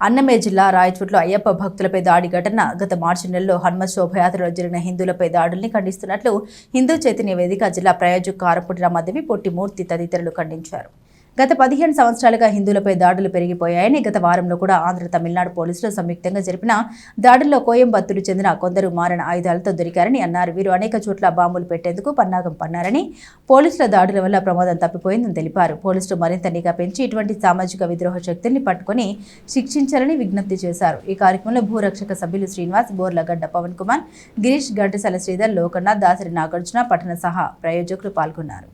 అన్నమే జిల్లా రాయచోట్లో అయ్యప్ప భక్తులపై దాడి ఘటన. గత మార్చి నెలలో హనుమత్ శోభయాత్రలో జరిగిన హిందువులపై దాడుల్ని ఖండిస్తున్నట్లు హిందూ చైతన్య వేదిక జిల్లా ప్రయోజక కారపుటి రామదేవి పొట్టిమూర్తి తదితరులు ఖండించారు. గత పదిహేను సంవత్సరాలుగా హిందువులపై దాడులు పెరిగిపోయాయని గత వారంలో కూడా ఆంధ్ర తమిళనాడు పోలీసులు సంయుక్తంగా జరిపిన దాడుల్లో కోయంబత్తూరు చెందిన కొందరు మారణ ఆయుధాలతో దొరికారని అన్నారు. వీరు అనేక చోట్ల బాంబులు పెట్టేందుకు పన్నాగం పన్నారని పోలీసుల దాడుల వల్ల ప్రమాదం తప్పిపోయిందని తెలిపారు. పోలీసులు మరింత నిఘా పెంచి ఇటువంటి సామాజిక విద్రోహ శక్తుల్ని పట్టుకొని శిక్షించాలని విజ్ఞప్తి చేశారు. ఈ కార్యక్రమంలో భూరక్షక సభ్యులు శ్రీనివాస్ బోర్లగడ్డ పవన్ కుమార్ గిరీష్ ఘంటసాల శ్రీధర్ లోకనాథ్ దాసరి నాగార్జున పట్టణ సహా ప్రయోజకులు పాల్గొన్నారు.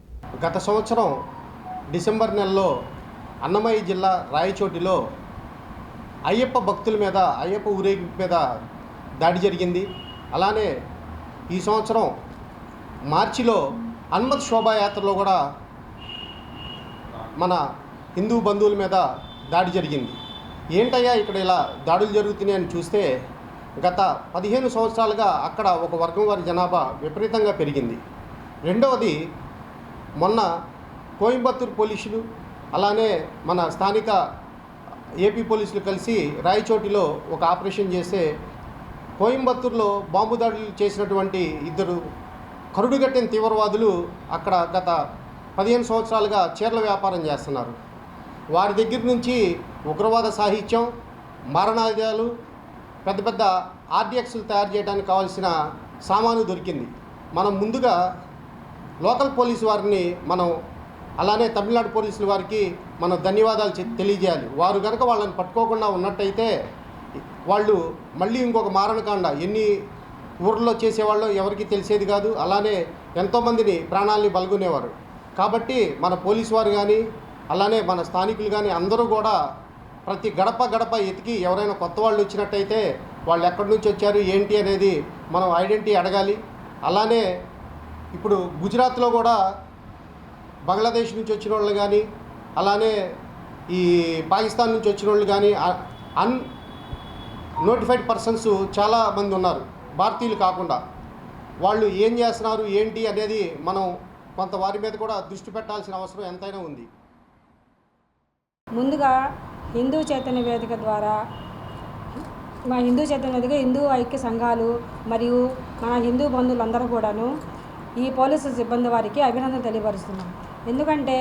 గత సంవత్సరం డిసెంబర్ నెలలో అన్నమయ్య జిల్లా రాయచోటిలో అయ్యప్ప భక్తుల మీద అయ్యప్ప ఊరేగింపు మీద దాడి జరిగింది. అలానే ఈ సంవత్సరం మార్చిలో హనుమత్ శోభాయాత్రలో కూడా మన హిందూ బంధువుల మీద దాడి జరిగింది. ఏంటయ్యా ఇక్కడ ఇలా దాడులు జరుగుతున్నాయి అని చూస్తే గత పదిహేను సంవత్సరాలుగా అక్కడ ఒక వర్గం వారి జనాభా విపరీతంగా పెరిగింది. రెండవది మొన్న కోయంబత్తూరు పోలీసులు అలానే మన స్థానిక ఏపీ పోలీసులు కలిసి రాయచోటిలో ఒక ఆపరేషన్ చేస్తే కోయంబత్తూరులో బాంబు దాడులు చేసినటువంటి ఇద్దరు కరుడుగట్టిన తీవ్రవాదులు అక్కడ గత పదిహేను సంవత్సరాలుగా చీరల వ్యాపారం చేస్తున్నారు. వారి దగ్గర నుంచి ఉగ్రవాద సాహిత్యం మారణాయుధాలు పెద్ద పెద్ద ఆర్డిఎక్స్లు తయారు చేయడానికి కావాల్సిన సామాను దొరికింది. మనం ముందుగా లోకల్ పోలీసు వారిని మనం అలానే తమిళనాడు పోలీసులు వారికి మనం ధన్యవాదాలు తెలియజేయాలి. వారు కనుక వాళ్ళని పట్టుకోకుండా ఉన్నట్టయితే వాళ్ళు మళ్ళీ ఇంకొక మారణకాండ ఎన్ని ఊర్లో చేసేవాళ్ళు ఎవరికి తెలిసేది కాదు. అలానే ఎంతోమందిని ప్రాణాలని బలుగునేవారు కాబట్టి మన పోలీసు వారు కానీ అలానే మన స్థానికులు కానీ అందరూ కూడా ప్రతి గడప గడప ఎతికి ఎవరైనా కొత్త వాళ్ళు వచ్చినట్టయితే వాళ్ళు ఎక్కడి నుంచి వచ్చారు ఏంటి అనేది మనం ఐడెంటిటీ అడగాలి. అలానే ఇప్పుడు గుజరాత్లో కూడా బంగ్లాదేశ్ నుంచి వచ్చిన వాళ్ళు కానీ అలానే ఈ పాకిస్తాన్ నుంచి వచ్చిన వాళ్ళు కానీ అన్ నోటిఫైడ్ పర్సన్స్ చాలా మంది ఉన్నారు. భారతీయులు కాకుండా. వాళ్ళు ఏం చేస్తున్నారు ఏంటి అనేది మనం కొంత వారి మీద కూడా దృష్టి పెట్టాల్సిన అవసరం ఎంతైనా ఉంది. ముందుగా హిందూ చైతన్య వేదిక ద్వారా మా హిందూ చైతన్య వేదిక హిందూ ఐక్య సంఘాలు మరియు మన హిందూ బంధువులందరూ కూడాను ఈ పోలీసు సిబ్బంది వారికి అభినందన తెలియపరుస్తున్నాం. ఎందుకంటే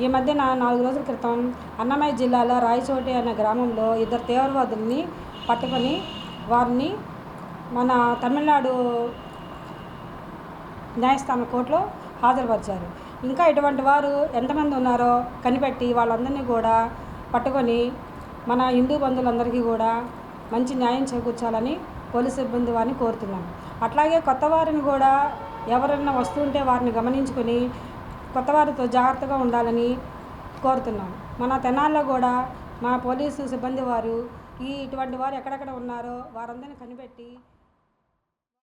ఈ మధ్యన నాలుగు రోజుల క్రితం అన్నమయ్య జిల్లాలో రాయచోటి అనే గ్రామంలో ఇద్దరు తీవ్రవాదుల్ని పట్టుకొని వారిని మన తమిళనాడు న్యాయస్థాన కోర్టులో హాజరుపరిచారు. ఇంకా ఇటువంటి వారు ఎంతమంది ఉన్నారో కనిపెట్టి వాళ్ళందరినీ కూడా పట్టుకొని మన హిందూ బంధువులందరికీ కూడా మంచి న్యాయం చేకూర్చాలని పోలీసు సిబ్బంది వారిని కోరుతున్నాను అట్లాగే కొత్త వారిని కూడా ఎవరైనా వస్తుంటే వారిని గమనించుకొని కొత్త వారితో జాగ్రత్తగా ఉండాలని కోరుతున్నాం. మన తెనాల్లో కూడా మా పోలీసు సిబ్బంది వారు ఈ ఇటువంటి వారు ఎక్కడెక్కడ ఉన్నారో వారందరిని కనిపెట్టి